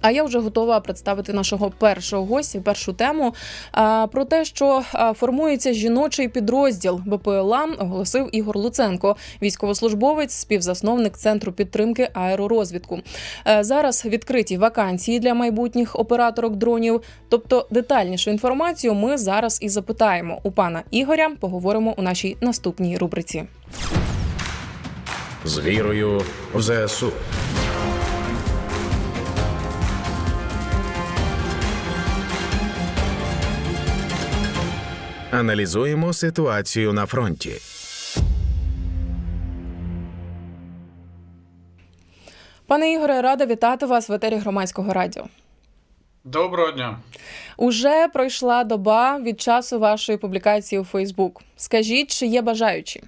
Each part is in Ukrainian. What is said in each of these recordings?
А я вже готова представити нашого першого гостя, першу тему про те, що формується жіночий підрозділ БПЛА, оголосив Ігор Луценко, військовослужбовець, співзасновник центру підтримки аеророзвідку. Е, Зараз відкриті вакансії для майбутніх операторок дронів. Тобто детальнішу інформацію ми зараз і запитаємо у пана Ігоря. Поговоримо у нашій наступній рубриці. з вірою в ЗСУ. Аналізуємо ситуацію на фронті. Пане Ігоре, рада вітати вас в етері громадського радіо. Доброго дня. Уже пройшла доба від часу вашої публікації у Фейсбук. Скажіть, чи є бажаючі?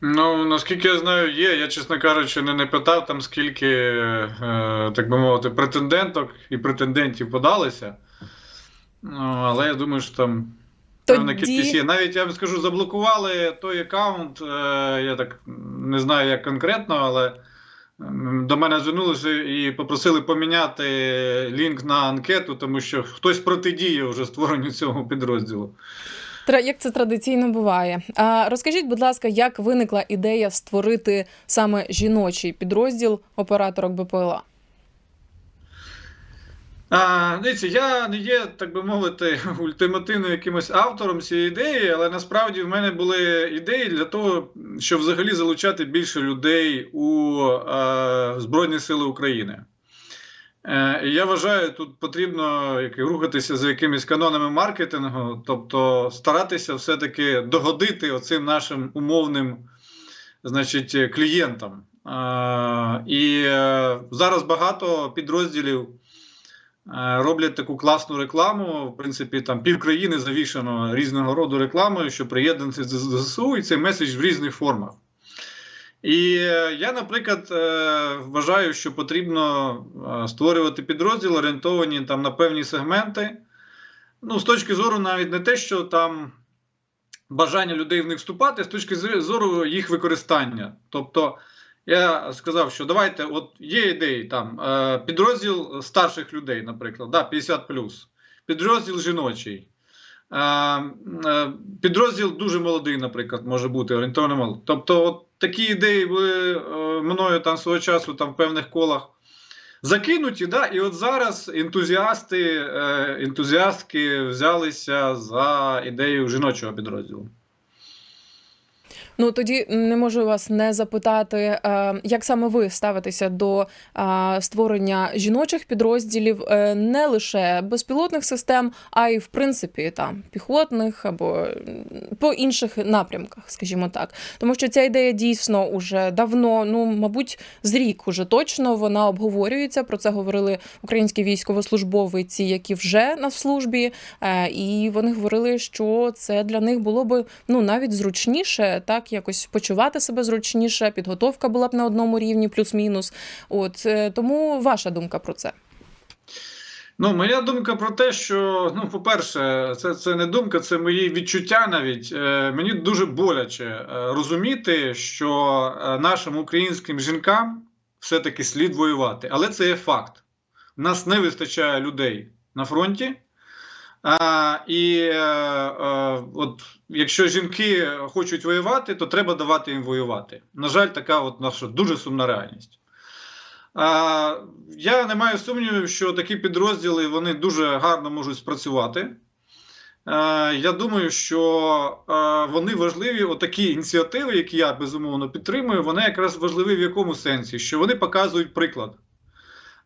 Ну, наскільки я знаю, є. Я, чесно кажучи, не, не питав там, скільки, е, так би мовити, претенденток і претендентів подалися. Ну, але я думаю, що там певна Тоді- кількість є. Навіть я вам скажу, заблокували той аккаунт. Е, я так не знаю, як конкретно, але до мене звернулися і попросили поміняти лінк на анкету, тому що хтось протидіє вже створенню цього підрозділу. Тра- Як це традиційно буває? А розкажіть, будь ласка, як виникла ідея створити саме жіночий підрозділ операторок БПЛА? А, дивіться, я не є, так би мовити, ультимативним якимось автором цієї ідеї, але насправді в мене були ідеї для того, щоб взагалі залучати більше людей у е, Збройні Сили України. Е, і я вважаю, тут потрібно як, рухатися за якимись канонами маркетингу, тобто старатися все-таки догодити оцим нашим умовним значить, клієнтам. Е, і е, зараз багато підрозділів. Е, роблять таку класну рекламу. В принципі, там півкраїни завішано різного роду рекламою, що приєднується до ЗСУ, і цей меседж в різних формах. І е, я, наприклад, е, вважаю, що потрібно створювати підрозділи, орієнтовані там на певні сегменти. Ну, з точки зору, навіть не те, що там бажання людей в них вступати, а з точки зору їх використання. Тобто, я сказав, що давайте, от є ідеї там е, підрозділ старших людей, наприклад, да, 50 підрозділ жіночий. Е, е, Підрозділ дуже молодий, наприклад, може бути орієнтований молодий. Тобто, от такі ідеї були мною там свого часу там в певних колах закинуті. Да? І от зараз ентузіасти, ентузіастки взялися за ідею жіночого підрозділу. Ну тоді не можу вас не запитати, е, як саме ви ставитеся до е, створення жіночих підрозділів е, не лише безпілотних систем, а й в принципі там піхотних або по інших напрямках, скажімо так. Тому що ця ідея дійсно уже давно, ну мабуть, з рік уже точно вона обговорюється. Про це говорили українські військовослужбовиці, які вже на службі, і вони говорили, що це для них було би ну навіть зручніше, так якось почувати себе зручніше. Підготовка була б на одному рівні, плюс-мінус. От е, тому ваша думка про це. Ну, моя думка про те, що ну, по-перше, це, це не думка, це мої відчуття навіть. Е, мені дуже боляче е, розуміти, що е, нашим українським жінкам все-таки слід воювати. Але це є факт. У нас не вистачає людей на фронті. А, і е, е, от, якщо жінки хочуть воювати, то треба давати їм воювати. На жаль, така от наша дуже сумна реальність. А, я не маю сумнівів, що такі підрозділи вони дуже гарно можуть спрацювати. А, я думаю, що а, вони важливі, отакі ініціативи, які я безумовно підтримую, вони якраз важливі в якому сенсі, що вони показують приклад.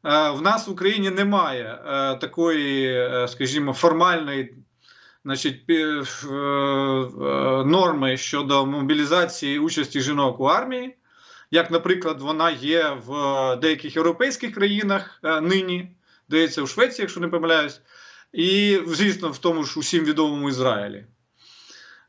Е, В нас в Україні немає е, такої, е, скажімо, формальної значить, норми щодо мобілізації участі жінок у армії, як, наприклад, вона є в деяких європейських країнах нині, здається, у Швеції, якщо не помиляюсь, і, звісно, в тому ж усім відомому Ізраїлі.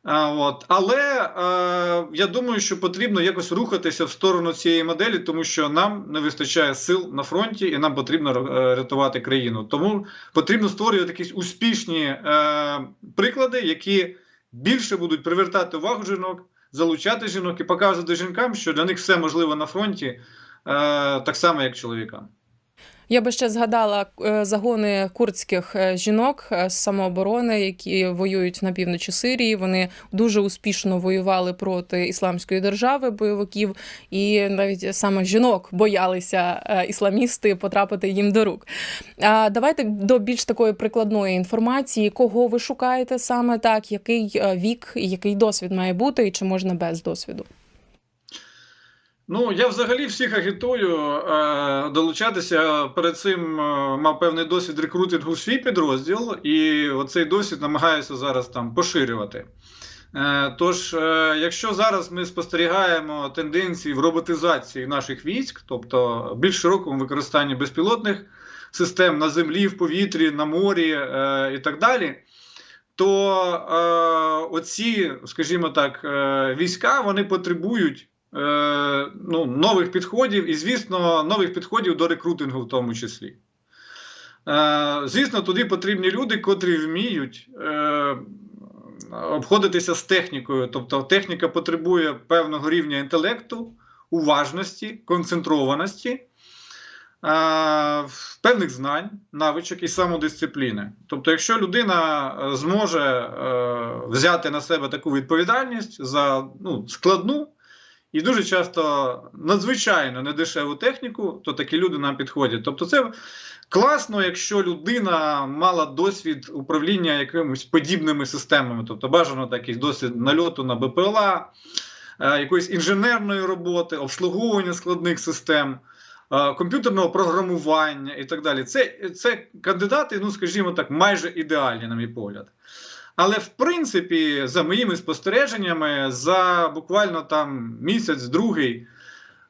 От. Але е, я думаю, що потрібно якось рухатися в сторону цієї моделі, тому що нам не вистачає сил на фронті, і нам потрібно е, рятувати країну. Тому потрібно створювати якісь успішні е, приклади, які більше будуть привертати увагу жінок, залучати жінок і показувати жінкам, що для них все можливо на фронті, е, так само, як чоловікам. Я би ще згадала е, загони курдських е, жінок е, з самооборони, які воюють на півночі Сирії. Вони дуже успішно воювали проти ісламської держави бойовиків, і навіть саме жінок боялися ісламісти потрапити їм до рук. А давайте до більш такої прикладної інформації, кого ви шукаєте саме так, який вік, який досвід має бути, і чи можна без досвіду. Ну, я взагалі всіх агітую е, долучатися. Перед цим е, мав певний досвід рекрутингу в свій підрозділ, і оцей досвід намагаюся зараз там поширювати. Е, тож, е, якщо зараз ми спостерігаємо тенденції в роботизації наших військ, тобто більш широкому використанні безпілотних систем на землі, в повітрі, на морі е, і так далі. То е, оці, скажімо так, е, війська вони потребують ну, нових підходів і, звісно, нових підходів до рекрутингу в тому числі. Е, звісно, туди потрібні люди, котрі вміють е, обходитися з технікою. Тобто техніка потребує певного рівня інтелекту, уважності, концентрованості, е, певних знань, навичок і самодисципліни. Тобто, якщо людина е, зможе е, взяти на себе таку відповідальність за ну, складну і дуже часто надзвичайно недешеву техніку, то такі люди нам підходять. Тобто, це класно, якщо людина мала досвід управління якимись подібними системами, тобто бажано такий досвід нальоту на БПЛА, е, якоїсь інженерної роботи, обслуговування складних систем. е, Комп'ютерного програмування і так далі. Це, це кандидати, ну скажімо так, майже ідеальні, на мій погляд. Але в принципі, за моїми спостереженнями, за буквально там місяць, другий,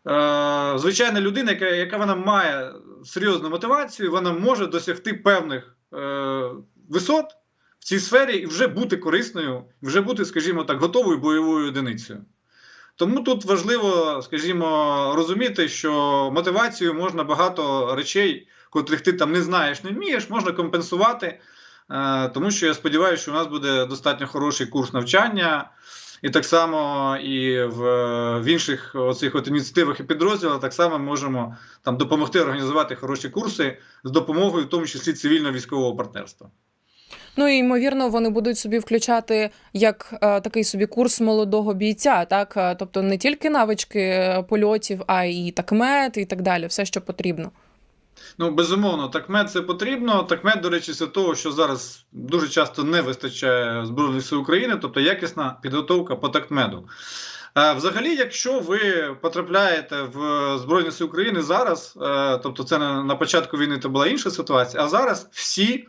е, звичайна людина, яка, яка вона має серйозну мотивацію, вона може досягти певних е, висот в цій сфері і вже бути корисною, вже бути, скажімо так, готовою бойовою одиницею. Тому тут важливо, скажімо, розуміти, що мотивацію можна багато речей, котрих ти там не знаєш, не вмієш, можна компенсувати. Е, Тому що я сподіваюся, що у нас буде достатньо хороший курс навчання, і так само і в, в інших оцих от ініціативах і підрозділах так само можемо там допомогти організувати хороші курси з допомогою, в тому числі цивільно-військового партнерства. Ну і ймовірно, вони будуть собі включати як е, такий собі курс молодого бійця, так Е, тобто не тільки навички е, польотів, а й такмет і так далі, все, що потрібно. Ну, безумовно, такмет це потрібно. Такмет, до речі, це того, що зараз дуже часто не вистачає Збройних сил України, тобто якісна підготовка по такмеду. Е, Взагалі, якщо ви потрапляєте в Збройні Сили України зараз, е, тобто це на, початку війни це була інша ситуація, а зараз всі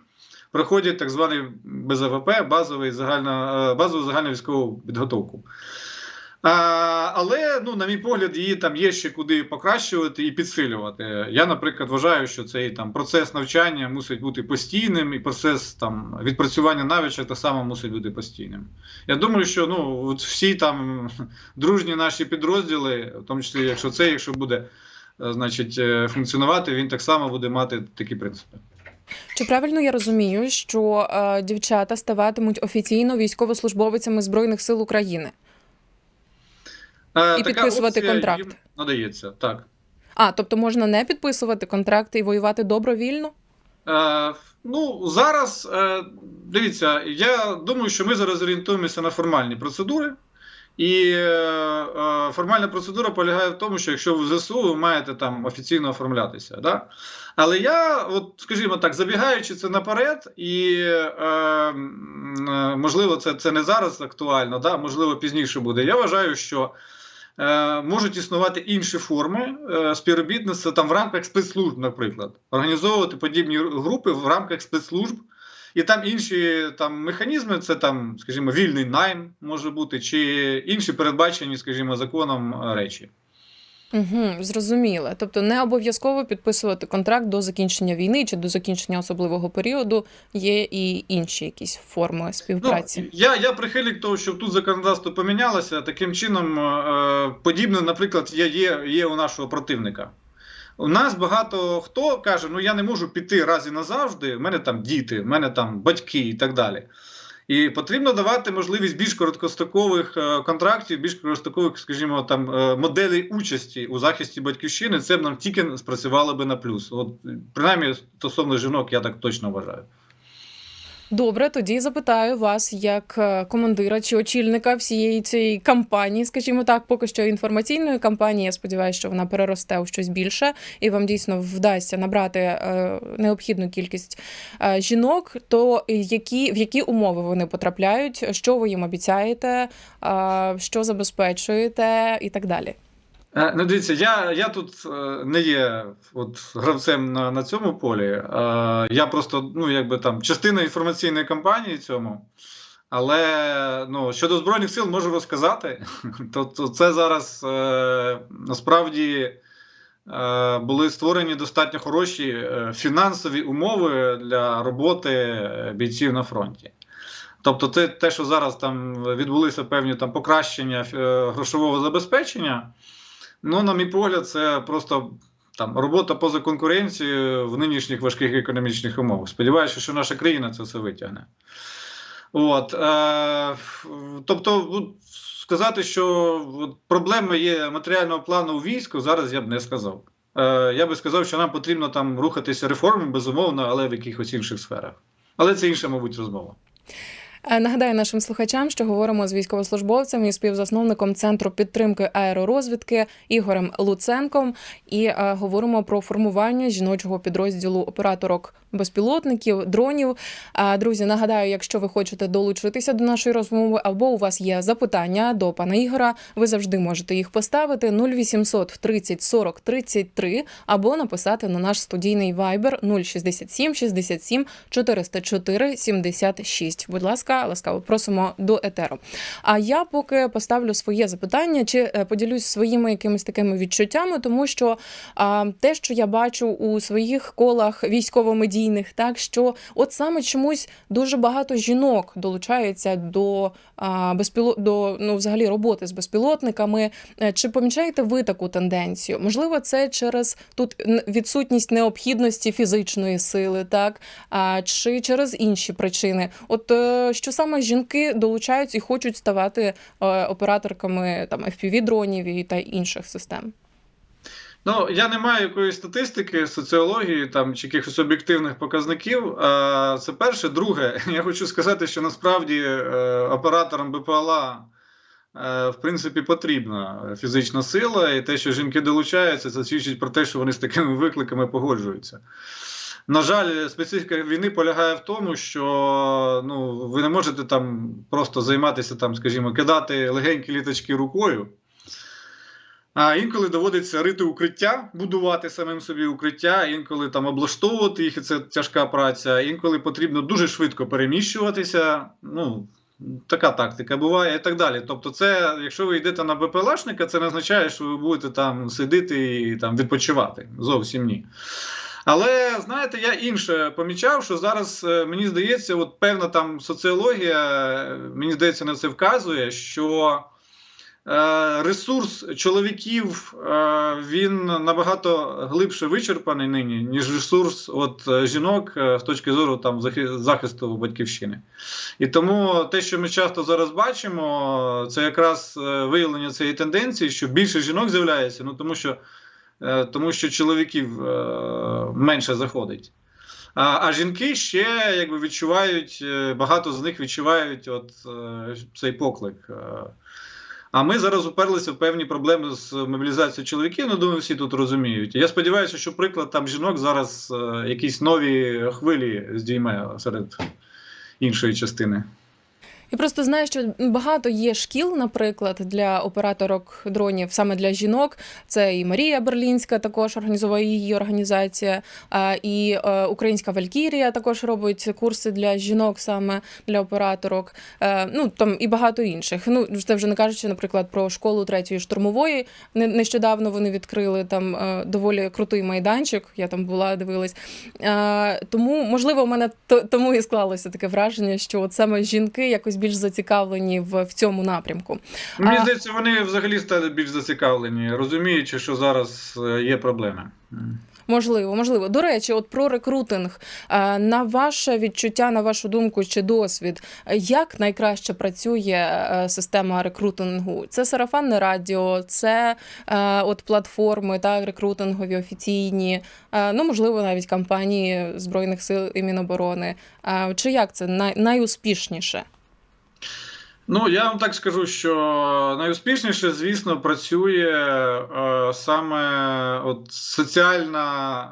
проходять так званий БЗВП, базовий загальна, е, базову загальну військову підготовку. Але, ну, на мій погляд, її там є ще куди покращувати і підсилювати. Я, наприклад, вважаю, що цей там процес навчання мусить бути постійним, і процес там відпрацювання навичок так само мусить бути постійним. Я думаю, що ну, от всі там дружні наші підрозділи, в тому числі, якщо це, якщо буде е, значить, е, функціонувати, він так само буде мати такі принципи. Чи правильно я розумію, що е, дівчата ставатимуть офіційно військовослужбовицями Збройних сил України? Е, І підписувати контракт. їм надається, так. А, тобто можна не підписувати контракти і воювати добровільно? Е, ну, зараз е, дивіться, я думаю, що ми зараз орієнтуємося на формальні процедури. І е, е, формальна процедура полягає в тому, що якщо ви в ЗСУ, ви маєте там офіційно оформлятися. Да? Але я, от, скажімо так, забігаючи це наперед, і е, е, можливо, це, це не зараз актуально, да? можливо, пізніше буде. Я вважаю, що можуть існувати інші форми е, співробітництва там в рамках спецслужб, наприклад, організовувати подібні групи в рамках спецслужб. І там інші там механізми, це там, скажімо, вільний найм може бути, чи інші передбачені, скажімо, законом е, речі. Угу, зрозуміло. Тобто не обов'язково підписувати контракт до закінчення війни чи до закінчення особливого періоду. Є і інші якісь форми співпраці. Ну, я, я прихильник того, щоб тут законодавство помінялося. Таким чином, е, подібне, наприклад, є, є, є у нашого противника. У нас багато хто каже: ну я не можу піти раз і назавжди, в мене там діти, в мене там батьки і так далі. І потрібно давати можливість більш короткострокових е, контрактів, більш короткострокових, скажімо, там е, моделей участі у захисті батьківщини. Це б нам тільки спрацювало би на плюс. От принаймні стосовно жінок, я так точно вважаю. Добре, тоді запитаю вас як е, командира чи очільника всієї цієї кампанії, скажімо так, поки що інформаційної кампанії. Я сподіваюся, що вона переросте у щось більше, і вам дійсно вдасться набрати е, необхідну кількість е, жінок. То які в які умови вони потрапляють, що ви їм обіцяєте, що забезпечуєте, і так далі. Е, Ну, дивіться, я, я тут е, не є от, гравцем на, на цьому полі. Е, Я просто, ну, якби там, частина інформаційної кампанії цьому. Але ну, щодо Збройних сил можу розказати. То, то це зараз насправді були створені достатньо хороші фінансові умови для роботи бійців на фронті. Тобто, це те, що зараз там відбулися певні там покращення грошового забезпечення. Ну, на мій погляд, це просто там робота поза конкуренцією в нинішніх важких економічних умовах. Сподіваюся, що наша країна це все витягне. От, е, тобто, сказати, що проблеми є матеріального плану у війську, зараз я б не сказав. Е, я би сказав, що нам потрібно там рухатися реформами, безумовно, але в якихось інших сферах. Але це інша, мабуть, розмова. Е, Нагадаю нашим слухачам, що говоримо з військовослужбовцем і співзасновником центру підтримки аеророзвідки Ігорем Луценком, і е, говоримо про формування жіночого підрозділу операторок безпілотників, дронів. Друзі, нагадаю, якщо ви хочете долучитися до нашої розмови, або у вас є запитання до пана Ігора, ви завжди можете їх поставити 0800 30 40 33 або написати на наш студійний Viber 067 67 404 76. Будь ласка, ласкаво просимо до етеру. А я поки поставлю своє запитання чи е, поділюсь своїми якимись такими відчуттями, тому що а, те, що я бачу у своїх колах військово-медійних, так що от саме чомусь дуже багато жінок долучаються до а, безпіло... до ну, взагалі роботи з безпілотниками. Е, Чи помічаєте ви таку тенденцію? Можливо, це через тут відсутність необхідності фізичної сили, так а, чи через інші причини? От е, що саме жінки долучаються і хочуть ставати е, операторками там fpv дронів і та інших систем? Ну, я не маю якоїсь статистики, соціології там чи якихось об'єктивних показників. Це перше. Друге, я хочу сказати, що насправді е, операторам БПЛА е, в принципі потрібна фізична сила, і те, що жінки долучаються, це свідчить про те, що вони з такими викликами погоджуються. На жаль, специфіка війни полягає в тому, що ну, ви не можете там просто займатися, там, скажімо, кидати легенькі літачки рукою. А інколи доводиться рити укриття, будувати самим собі укриття, інколи там облаштовувати їх, і це тяжка праця. Інколи потрібно дуже швидко переміщуватися. Ну, така тактика буває і так далі. Тобто, це, якщо ви йдете на БПЛАшника, це не означає, що ви будете там сидіти і там відпочивати. Зовсім ні. Але знаєте, я інше помічав, що зараз е, мені здається, от певна там соціологія, е, мені здається, на це вказує, що ресурс чоловіків е, він набагато глибше вичерпаний нині, ніж ресурс от, е, жінок е, з точки зору там, захисту батьківщини. І тому те, що ми часто зараз бачимо, це якраз е, виявлення цієї тенденції, що більше жінок з'являється, ну тому що, е, тому що чоловіків е, менше заходить. А, а жінки ще якби відчувають, е, багато з них відчувають от, е, цей поклик. А ми зараз уперлися в певні проблеми з мобілізацією чоловіків. Ну, думаю, всі тут розуміють. Я сподіваюся, що приклад там жінок зараз е, якісь нові хвилі здійме серед іншої частини. Я просто знаю, що багато є шкіл, наприклад, для операторок дронів, саме для жінок. Це і Марія Берлінська також організовує її організація, і е, Українська Валькірія також робить курси для жінок, саме для операторок. Е, Ну там і багато інших. Ну це вже не кажучи, наприклад, про школу третьої штурмової. Не- Нещодавно вони відкрили там е, доволі крутий майданчик. Я там була, дивилась. Тому, можливо, у мене то- тому і склалося таке враження, що от саме жінки якось більш зацікавлені в, в цьому напрямку. Мені А- здається, вони взагалі стали більш зацікавлені, розуміючи, що зараз е, є проблеми. Можливо, можливо. До речі, от про рекрутинг. Е, На ваше відчуття, на вашу думку чи досвід, як найкраще працює е, система рекрутингу? Це сарафанне радіо, це от платформи, так, рекрутингові офіційні, ну можливо, навіть компанії Збройних сил і Міноборони. Чи як це най- найуспішніше? Ну, я вам так скажу, що найуспішніше, звісно, працює е, саме от соціальна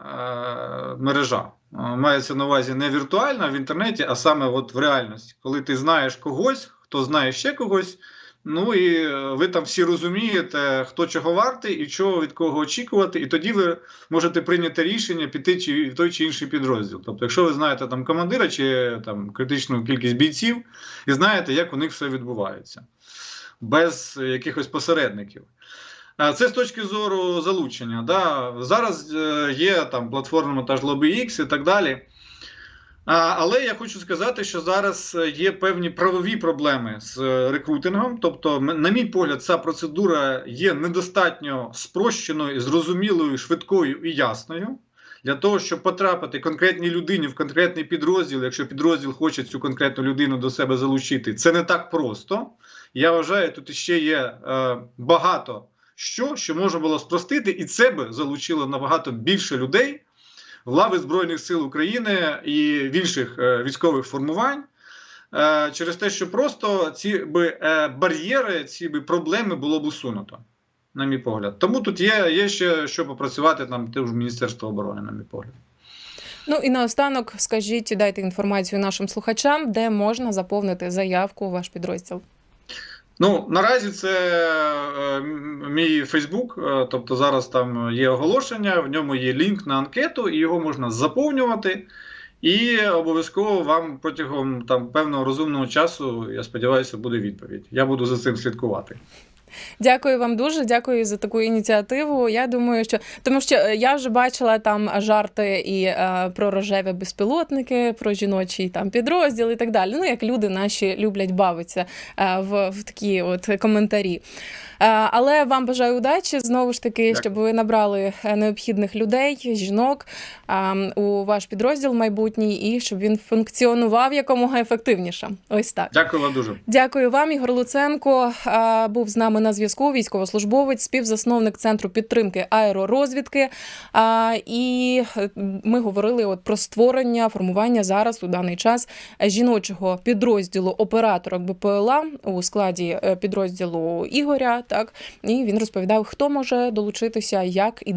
е, мережа. Е, Мається на увазі не віртуальна в інтернеті, а саме от в реальності. Коли ти знаєш когось, хто знає ще когось. Ну і е, ви там всі розумієте, хто чого вартий і чого від кого очікувати, і тоді ви можете прийняти рішення піти чи в той чи інший підрозділ. Тобто, якщо ви знаєте там командира чи там критичну кількість бійців, і знаєте, як у них все відбувається без якихось посередників. Це з точки зору залучення. Да. Зараз е, є там платформа та ж LobbyX і так далі. Але я хочу сказати, що зараз е, є певні правові проблеми з е, рекрутингом. Тобто, на мій погляд, ця процедура є недостатньо спрощеною, зрозумілою, швидкою і ясною. Для того, щоб потрапити конкретній людині в конкретний підрозділ, якщо підрозділ хоче цю конкретну людину до себе залучити, це не так просто. Я вважаю, тут ще є е, багато що, що можна було спростити, і це би залучило набагато більше людей лави Збройних сил України і в інших е, військових формувань. е, Через те, що просто ці би е, бар'єри, ці би проблеми було б усунуто, на мій погляд. Тому тут є, є ще що попрацювати там теж Міністерство оборони, на мій погляд. Ну і наостанок скажіть, дайте інформацію нашим слухачам, де можна заповнити заявку ваш підрозділ. Ну, наразі це е, мій Фейсбук, тобто зараз там є оголошення, в ньому є лінк на анкету, і його можна заповнювати. І обов'язково вам протягом там певного розумного часу, я сподіваюся, буде відповідь. Я буду за цим слідкувати. Дякую вам дуже, дякую за таку ініціативу. Я думаю, що тому що е, я вже бачила там жарти і е, про рожеві безпілотники, про жіночий там підрозділ і так далі. Ну як люди наші люблять бавитися е, в, в такі от коментарі. Е, але вам бажаю удачі знову ж таки, Дякую. щоб ви набрали е, необхідних людей, жінок е, у ваш підрозділ майбутній, і щоб він функціонував якомога ефективніше. Ось так. Дякую вам дуже. Дякую вам, Ігор Луценко. а, Був з нами на зв'язку. Військовослужбовець, співзасновник центру підтримки аеророзвідки. А, І е, ми говорили от про створення, формування зараз у даний час жіночого підрозділу оператора БПЛА у складі е, підрозділу Ігоря. Так і він розповідав, хто може долучитися, як і